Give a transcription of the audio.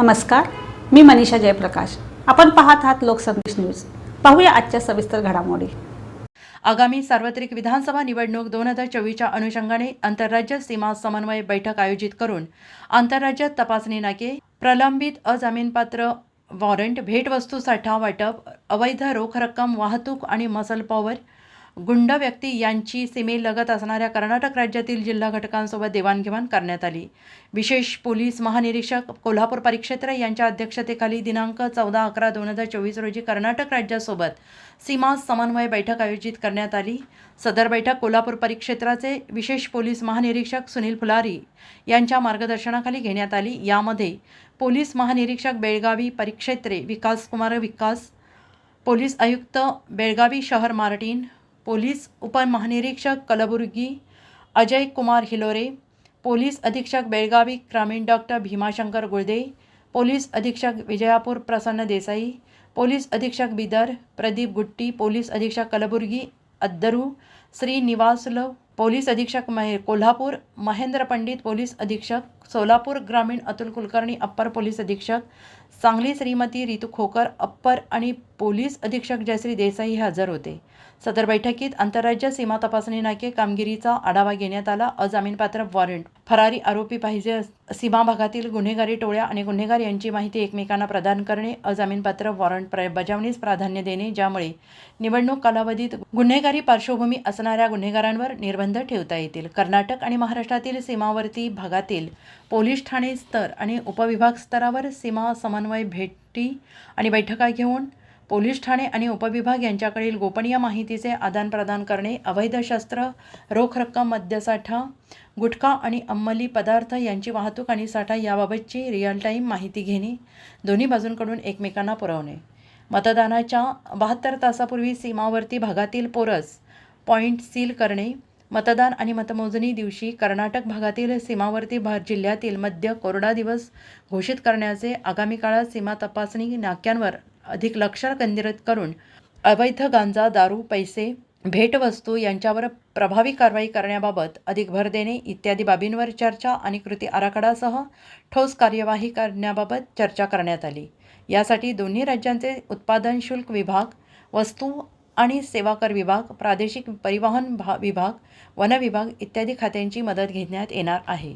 नमस्कार मी मनीषा जयप्रकाश. आपण पाहत आहात लोकसंदेश न्यूज. पाहूया आजच्या सविस्तर घडामोडी. आगामी सार्वत्रिक विधानसभा निवडणूक दोन हजार चोवीसच्या अनुषंगाने आंतरराज्य सीमा समन्वय बैठक आयोजित करून आंतरराज्य तपासणी नाके प्रलंबित अजामीनपात्र वॉरंट भेटवस्तू साठा वाटप अवैध रोख रक्कम वाहतूक आणि मसल पॉवर गुंड व्यक्ती यांची सीमेलगत असणाऱ्या कर्नाटक राज्यातील जिल्हा घटकांसोबत देवाणघेवाण करण्यात आली. विशेष पोलीस महानिरीक्षक कोल्हापूर परिक्षेत्र यांच्या अध्यक्षतेखाली दिनांक चौदा अकरा दोन हजार चोवीस रोजी कर्नाटक राज्यासोबत सीमा समन्वय बैठक आयोजित करण्यात आली. सदर बैठक कोल्हापूर परिक्षेत्राचे विशेष पोलीस महानिरीक्षक सुनील फुलारी यांच्या मार्गदर्शनाखाली घेण्यात आली. यामध्ये पोलीस महानिरीक्षक बेळगावी परिक्षेत्रे विकास कुमार विकास पोलीस आयुक्त बेळगावी शहर मार्टिन पोलीस उपमहानिरीक्षक कलबुर्गी अजय कुमार हिलोरे पोलीस अधीक्षक बेळगावी ग्रामीण डॉक्टर भीमाशंकर गुळदे पोलीस अधीक्षक विजयापूर प्रसन्न देसाई पोलीस अधीक्षक बिदर प्रदीप गुट्टी पोलीस अधीक्षक कलबुर्गी अद्दरू श्रीनिवासलव पोलीस अधीक्षक महे कोल्हापूर महेंद्र पंडित पोलीस अधीक्षक सोलापूर ग्रामीण अतुल कुलकर्णी अप्पर पोलीस अधीक्षक सांगली श्रीमती रितू खोकर अप्पर आणि पोलीस अधीक्षक जयश्री देसाई हे हजर होते. सदर बैठकीत आंतरराज्य सीमा तपासणी नाके कामगिरीचा आढावा घेण्यात आला. अजामीनपात्र वॉरंट फरारी आरोपी पाहिजे सीमा भागातील गुन्हेगारी टोळ्या आणि गुन्हेगार यांची माहिती एकमेकांना प्रदान करणे अजामीनपात्र वॉरंट प्र बजावणीस प्राधान्य देणे ज्यामुळे निवडणूक कालावधीत गुन्हेगारी पार्श्वभूमी असणाऱ्या गुन्हेगारांवर निर्बंध ठेवता येतील. कर्नाटक आणि महाराष्ट्रातील सीमावर्ती भागातील पोलीस ठाणे स्तर आणि उपविभाग स्तरावर सीमा समन्वय भेटी आणि बैठका घेऊन पोलीस ठाणे आणि उपविभाग यांच्याकडील गोपनीय माहितीचे आदानप्रदान करणे अवैध शस्त्र रोख रक्कम मद्यसाठा गुटखा आणि अंमली पदार्थ यांची वाहतूक आणि साठा याबाबतची रिअल टाईम माहिती घेणे दोन्ही बाजूंकडून एकमेकांना पुरवणे. मतदानाच्या बहात्तर तासापूर्वी सीमावर्ती भागातील पोरस पॉईंट सील करणे मतदान आणि मतमोजणी दिवशी कर्नाटक भागातील सीमावर्ती भा जिल्ह्यातील मध्य कोरडा दिवस घोषित करण्याचे आगामी काळात सीमा तपासणी नाक्यांवर अधिक लक्ष केंद्रित करून अवैध गांजा दारू पैसे भेटवस्तू यांच्यावर प्रभावी कारवाई करण्याबाबत अधिक भर देणे इत्यादी बाबींवर चर्चा आणि कृती आराखडासह ठोस कार्यवाही करण्याबाबत चर्चा करण्यात आली. यासाठी दोन्ही राज्यांचे उत्पादन शुल्क विभाग वस्तू आणि सेवा कर विभाग प्रादेशिक परिवहन भा विभाग वन विभाग इत्यादी खात्यांची मदत घेण्यात येणार आहे.